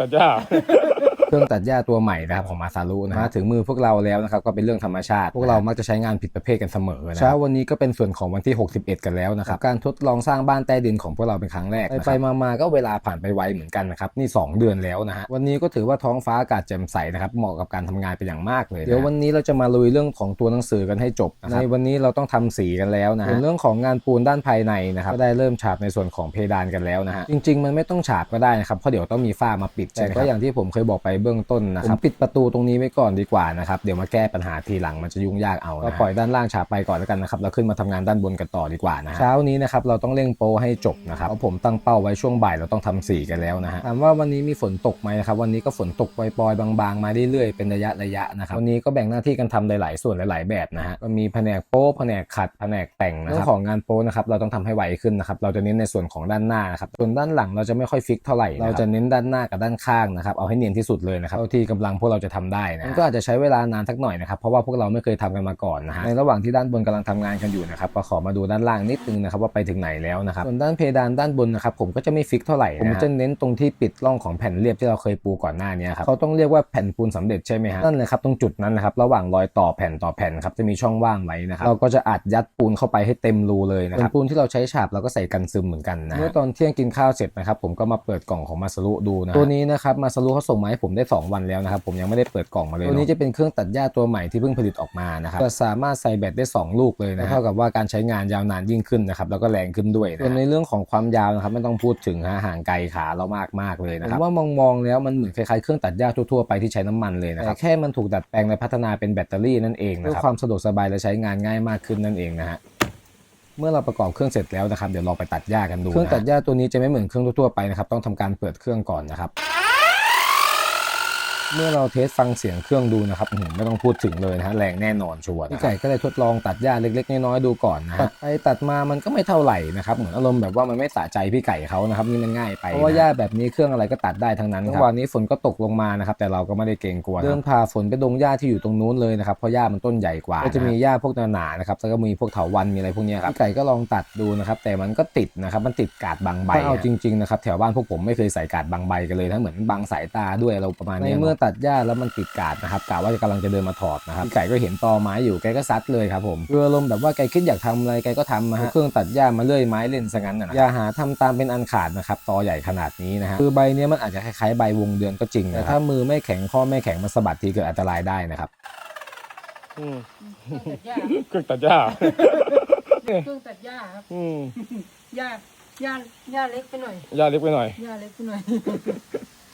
ตัดหญ้า เครื่องตัดหญ้าตัวใหม่นะครับของมาซารุนะฮะถึงมือพวกเราแล้วนะครับก็เป็นเรื่องธรรมชาติ พวกเรามักจะใช้งานผิดประเภทกันเสมอนะเช้าวันนี้ก็เป็นส่วนของวันที่ 61 กันแล้วนะครับการทดลองสร้างบ้านใต้ดินของพวกเราเป็นครั้งแรกไปไปๆมาๆก็เวลาผ่านไปไวเหมือนกันนะครับนี่ 2 เดือนแล้วนะฮะวันนี้ก็ถือว่าท้องฟ้าอากาศแจ่มใสนะครับเหมาะกับการทำงานเป็นอย่างมากเลยนะเดี๋ยววันนี้เราจะมาลุยเรื่องของตัวหนังสือกันให้จบนะครับในวันนี้เราต้องทำสีกันแล้วนะฮะส่วนเรื่องของงานปูนด้านภายในนะครับก็ได้เริ่มฉาบในส่วนของเพดานกันแล้วนะฮะจริง ๆ มันไม่ต้องฉาบก็ได้นะครับเพราะเดี๋ยวต้องมีฝ้ามาปิดแต่ก็อย่างที่ผมเคยบอกไปเบื้องต้นนะครับผมปิดประตูตรงนี้ไว้ก่อนดีกว่านะครับเดี๋ยวมาแก้ปัญหาทีหลังมันจะยุ่งยากเอานะก็ปล่อยด้านล่างฉาบไปก่อนแล้วกันนะครับเราขึ้นมาทำงานด้านบนกันต่อดีกว่านะฮะเช้านี้นะครับเราต้องเร่งโปรให้จบนะครับเพราะผมตั้งเป้าไว้ช่วงบ่ายเราต้องทำสีกันแล้วนะฮะถามว่าวันนี้มีฝนตกไหมนะครับวันนี้ก็ฝนตกปล่อยๆบางๆ มาเรื่อยๆเป็นระยะระยะนะครับวันนี้ก็แบ่งหน้าที่กันทำหลายๆส่วนหลายๆ แบบนะฮะก็มีแผนกโป๊แผนกขัดแผนกแต่งนะครับเรื่องของงานโป๊นะครับเราต้องทำให้ไวขึ้นนะครับเราจะเน้นในส่วนของด้านหน้านะครับส่วนด้านหลังเราจะไม่ค่อยฟิกเท่าไหร่นะครับเราจะเน้นด้านหน้ากับด้านข้างนะครับเอาให้เนียนที่สุดเลยนะครับเท่าที่กำลังพวกเราจะทำได้นะมันก็อาจจะใช้เวลานานสักหน่อยนะครับเพราะว่าพวกเราไม่เคยทำกันมาก่อนนะฮะในระหว่างที่ด้านบนกำลังทำงานกันอยู่นะครับก็ขอมาดูด้านล่างนิดนึงนะครับว่าไปถึงไหนแล้วนะครับส่วนด้านเพดานด้านบนนะครับผมก็จะไม่ฟิกเท่าไหร่นะผมจะเน้นตรงที่ปิดร่องของแผ่นเรียบที่เราเคยปูก่อนหน้านี้ครับเขาต้องเรียกว่าแผ่นปูนสำเร็จใช่ไหมฮะนั่นเลยครับตรงจุดนั้นนะครับระหว่างรอยต่อแผ่นต่อแผ่นครับจะมีช่องว่างไว้นะครับเราก็จะอัดยัดปูนเข้าไปให้เต็มรูเลยนะครับส่วนปูนที่เราใช้ฉาบเราก็ใส่กันซึมเหมือนกันนะเมื่อตอนเที่ยงกินข้าวเสร็จนะครับผมก็มาเปิดกล่องของมาสรุดูนะตัวนี้นะครับมาสรุเขาส่งมาให้ผมได้ 2 วันแล้วนะครับผมยังไม่ได้เปิดกล่องมาเลยตัวนี้จะเป็นเครื่องตัดหญ้าตัวใหม่ที่เพิ่งผลิตออกมานะครับจะสามารถใส่แบตได้ 2 ลูกเลยนะเท่ากับว่าการใช้งานยาวนานยิ่งขึ้นนะครับแล้วก็แรงขึ้นด้วยนะส่วนในเรื่องของความยาวนะครับไม่ต้องพูดถึงฮะห่างไกลขาเรามากมากๆเลยนะครับผมว่ามองมองๆแล้วมันเหมือนคล้ายๆเครื่องตัดหญ้าทั่วๆไปที่ใช้น้ำมันเลยนะครับแต่แค่มันถูกดัดแปลงและพัฒนาเป็นแบตเตอรี่นั่นเองนะครับเพื่อความสะดวกสบายและใช้งานง่ายมากขึ้นนั่นเองนะฮะเมื่อเราประกอบเครื่องเสร็จแล้วนะครับเดี๋ยวลองไปตัดหญ้ากันดูเครื่องตัดหญ้าตัวนี้จะไม่เหมือนเครื่องทั่วๆไปนะครับต้องทำการเปิดเครื่องก่อนนะครับ เมื่อเราเทสฟังเสียงเครื่องดูนะครับอื้อหือไม่ต้องพูดถึงเลยนะฮะแรงแน่นอนชัวร์พี่ไก่ก็เลยทดลองตัดหญ้าเล็กๆน้อยๆดูก่อนนะฮะตัดไปตัดมามันก็ไม่เท่าไหร่นะครับเหมือนอารมณ์แบบว่ามันไม่สะใจพี่ไก่เขานะครับนี่มันง่ายไปเพราะว่าหญ้าแบบนี้เครื่องอะไรก็ตัดได้ทั้งนั้นครับวันนี้ฝนก็ตกลงมานะครับแต่เราก็ไม่ได้เกรงกลัวเดินพาฝนไปดงหญ้าที่อยู่ตรงนู้นเลยนะครับเพราะหญ้ามันต้นใหญ่กว่าก็จะมีหญ้าพวกหนาๆนะครับแล้วก็มีพวกเถาวัลย์มีอะไรพวกเนี้ยครับพี่ไก่ก็ลองตัดดูนะครับแต่มันก็ติดนะครับมันติดกาดบางใบเอาจริงๆนะครับแถวบ้านพวกผมไม่เคยใส่กาดบางใบกันเลยนะเหมือนบางสายตาด้วยเราประมาณนี้เมื่อตัดหญ้าแล้วมันติดกาดนะครับกะว่ากำลังจะเดินมาถอดนะครับพี่ไก่ก็เห็นตอไม้อยู่แกก็ซัดเลยครับผมคืออารมณ์แบบว่าแกคิดอยากทำอะไรแกก็ทำนะฮะเครื่องตัดหญ้ามาเลื่อยไม้เล่นซะงั้นนะอย่าหาทำตามเป็นอันขาดนะครับตอใหญ่ขนาดนี้นะฮะคือใบเนี้ยมันอาจจะคล้ายๆใบวงเดือนก็จริงนะแต่ถ้ามือไม่แข็งข้อไม่แข็งมันสะบัดทีเกิดอันตรายได้นะครับอืมเครื่องตัดหญ้าเครื่องตัดหญ้าเครื่องตัดหญ้าครับอืมหญ้าหญ้าหญ้าเล็กไปหน่อยหญ้าเล็กไปหน่อยหญ้าเล็กไปหน่อย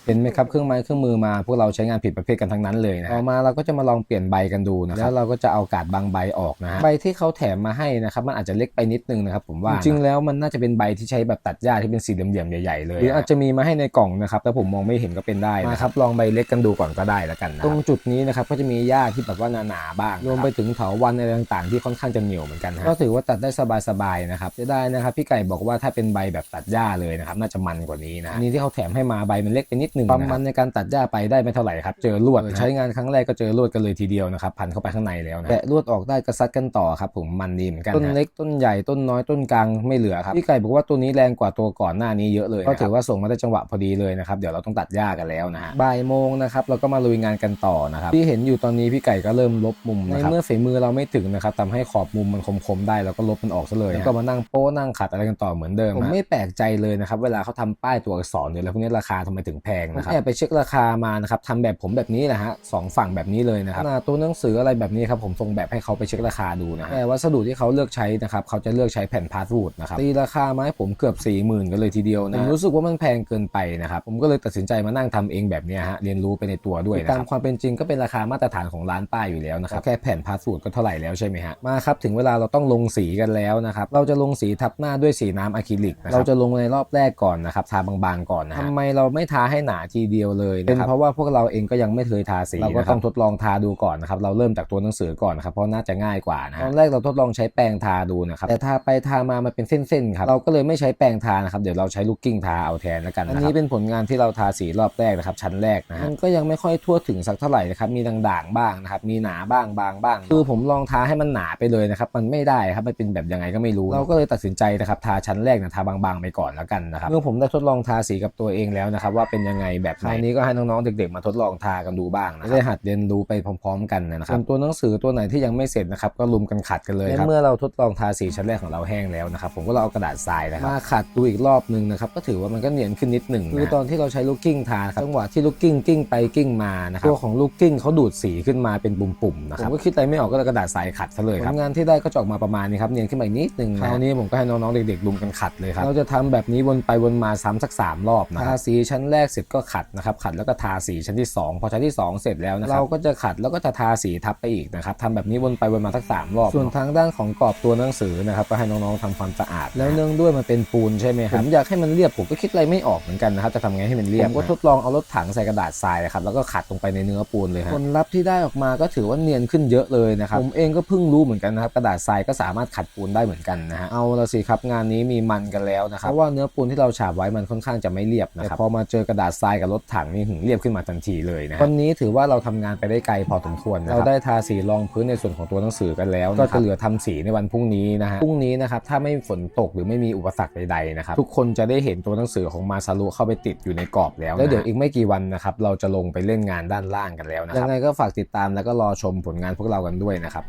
เห็นไหมครับเครื่องไม้เครื่องมือมาพวกเราใช้งานผิดประเภทกันทั้งนั้นเลยนะต่อมาเราก็จะมาลองเปลี่ยนใบกันดูนะครับแล้วเราก็จะเอากาดบางใบออกนะฮะใบที่เขาแถมมาให้นะครับมันอาจจะเล็กไปนิดนึงนะครับผมว่าจริงๆแล้วมันน่าจะเป็นใบที่ใช้แบบตัดหญ้าที่เป็นสี่เหลี่ยมๆใหญ่ๆเลยหรืออาจจะมีมาให้ในกล่องนะครับแต่ผมมองไม่เห็นก็เป็นได้นะครับลองใบเล็กกันดูก่อนก็ได้แล้วกันนะตรงจุดนี้นะครับก็จะมีหญ้าที่แบบว่าหนาๆบ้างรวมไปถึงเถาวัลย์อะไรต่างๆ ที่ค่อนข้างจะเหนียวเหมือนกันฮะก็ถือว่าตัดได้สบายๆนะครับจะได้นะครับพี่ไก่บอกว่าถ้าเป็นใบแบบตัดหญ้าเลยนะครับน่าจะมันกว่านี้นะอันนี้ที่เขาแถมให้มาใบมันเล็กไปนิดนึงความมันในการตัดหญ้าไปได้ไม่เท่าไหร่ครับ เจอลวดใช้งานครั้งแรกก็เจอลวดกันเลยทีเดียวนะครับพันเข้าไปข้างในแล้วนะแตะลวดออกได้ก็ซัดกันต่อครับผมมันดีเหมือนกันต้นเล็กต้นใหญ่ต้นน้อยต้นกลางไม่เหลือครับพี่ไก่บอกว่าตัวนี้แรงกว่าตัวก่อนหน้านี้เยอะเลยก็ถือว่าส่งมาได้จังหวะพอดีเลยนะครับเดี๋ยวเราต้องตัดหญ้ากันแล้วนะฮะบ่ายโมงนะครับเราก็มาลุยงานกันต่อนะครับที่เห็นอยู่ตอนนี้พี่ไก่ก็เริ่มลบมุมนะครับในเมื่อฝีมือเราไม่ถึงนะครับทำให้ขอบมุมมันคมๆได้เราก็ลบมันออกซะเลยแล้วก็มานั่งโป้นั่งขัดอะไรกันต่อเหมือนเดิมผมไม่แปลกใจเลยนะครับเวลาเขาทำป้ายตัวอักษรหรืออะไรพวกนี้ราคาทำไมถึงแพงนะครับแอบไปเช็คราคามานะครับทำแบบผมแบบนี้แหละฮะสองฝั่งแบบนี้เลยนะครับขนาดตัวหนังสืออะไรแบบนี้ครับผมส่งแบบให้เขาไปเช็คราคาดูนะฮะแต่วัสดุที่เขาเลือกใช้นะครับเขาจะเลือกใช้แผ่นพาสวูดนะครับตีราคามาให้ผมเกือบ 4 0,000กันเลยทีเดียวนะผมรู้สึกว่ามันแพงเกินไปนะครับผมก็เลยตัดสินใจมานั่งทำเองแบบเนี้ยฮะเรียนรู้ไปในตัวด้วยนะครับตามความเป็นจริงก็เป็นราคามาตรฐานของร้านป้ายอยู่แล้วนะครับแค่แผ่นพาสวูดก็เท่าไหร่แล้วใช่ไหมฮะมาครับถึงเวลาเราต้องลงสีกันแล้วนะครับเราจะลงสีทับหน้าด้วยสีน้ำอะคริลิกนะครับเราจะลงในรอบแรกก่อนนะครับทาบางๆก่อนนะฮะทำไมเราไม่ทาให้หนาทีเดียวเลยนะครับเป็นเพราะว่าพวกเราเองก็ยังไม่เคยทาสีเราก็ต้องทดลองทาดูก่อนนะครับเราเริ่มจากตัวหนังสือก่อนนะครับเพราะน่าจะง่ายกว่านะตอนแรกเราทดลองใช้แปรงทาดูนะครับแต่ทาไปทามามันเป็นเส้นๆครับเราก็เลยไม่ใช้แปรงทานะครับเดี๋ยวเราใช้ลูกกิ้งทาเอาแทนแล้วกันนะครับอันนี้เป็นผลงานที่เราทาสีรอบแรกนะครับชั้นแรกนะฮะมันก็ยังไม่ค่อยทั่วถึงสักเท่าไหร่นะครับมีด่างๆบ้างนะครับมีหนาบ้างบางบ้าง คือผมลองทาให้มันหนาไปเลยนะครับมันไม่ได้ครับมันเป็นแบบยังไงก็ไม่รู้ เราก็เลยตัดสินใจนะครับทาชั้นแรกนะทาบางๆไปก่อนแล้วกันนะครับเมื่อผมได้ทดลองทาสีกับตัวเองแล้วนะครับว่าเป็นยังไงยังไงแบบไหนคราวนี้ก็ให้น้องๆเด็กๆมาทดลองทากันดูบ้างนะได้หัดเรียนรู้ไปพร้อม ๆ กันนะครับส่วนตัวหนังสือตัวไหนที่ยังไม่เสร็จนะครับก็ลุมกันขัดกันเลยครับเมื่อเราทดลองทาสีชั้นแรกของเราแห้งแล้วนะครับผมก็เราเอากระดาษทรายนะครับมาขัดดูอีกรอบนึงนะครับก็ถือว่ามันก็เนียนขึ้นนิดหนึ่งคือตอนที่เราใช้ลูกกิ้งทาครับจังหวะที่ลูกกิ้งกิ้งไปกิ้งมานะครับตัวของลูกกิ้งเขาดูดสีขึ้นมาเป็นปุ่มๆนะครับผมก็คิดอะไรไม่ออกก็เลยกระดาษทรายขัดซะเลยครับผลงานที่ได้ก็จะออกมาประมาณนี้ครับเนียนขึ้นมาอีกนิดนึงคราวนี้ผมก็ให้น้องๆเด็กๆลุมกันขัดเลยครับเราจะทำแบบนี้วนไปวนมาซ้ำสักสามรอบนะทาสีชั้นแรกเสร็จก็ขัดนะครับ ขัดแล้วก็ทาสีชั้นที่สองพอชั้นที่สองเสร็จแล้วนะครับเราก็จะขัดแล้วก็จะทาสีทับไปอีกนะครับทำแบบนี้วนไปวนมาสักสามรอบส่วนทางด้านของกรอบตัวหนังสือนะครับก็ให้น้องๆทำความสะอาด แล้วเนื่องด้วยมันเป็นปูนใช่ไหมครับผมอยากให้มันเรียบผมก็คิดอะไรไม่ออกเหมือนกันนะครับจะทำไงให้มันเรียบผมก็ทดลองเอารถถังใส่กระดาษทรายนะครับแล้วก็ขัดลงไปในเนื้อปูนเลยฮะผลลัพธ์ที่ได้ออกมาก็ถือว่าเนียนขึ้นเยอะเลยนะครับผมเองก็เพิ่งรู้เหมือนกันนะครับกระดาษทรายก็สามารถขัดปูนได้เหมือนกันนะฮะเอาละสิครับงานนี้มีมันกันแล้วนะครับเพราะว่าเนื้อปูนที่เราฉาบไว้มันค่อนข้างจะไม่เรียบนะครับพอมาเจอกระดาษทรายกับรถถังนี่หึงเรียบขึ้นมาทันทีเลยนะวันนี้ถือว่าเราทำงานไปได้ไกลพอสมควรนะครับเราได้ทาสีรองพื้นในส่วนของตัวหนังสือกันแล้ว ก็จะเหลือทำสีในวันพรุ่งนี้นะฮะพรุ่งนี้นะครับถ้าไม่ฝนตกหรือไม่มีอุปสรรคใดๆนะครับทุกคนจะได้เห็นตัวหนังสือของมาซารุเข้าไปติดอยู่ในกรอบแล้วแล้วเดี๋ยวอีกไม่กี่วันนะครับเราจะลงไปเล่นงานด้านล่างกันแล้วนะครับยังไงก็ฝากติดตามแล้วก็รอชมผลงานพวกเรากันด้วยนะครับ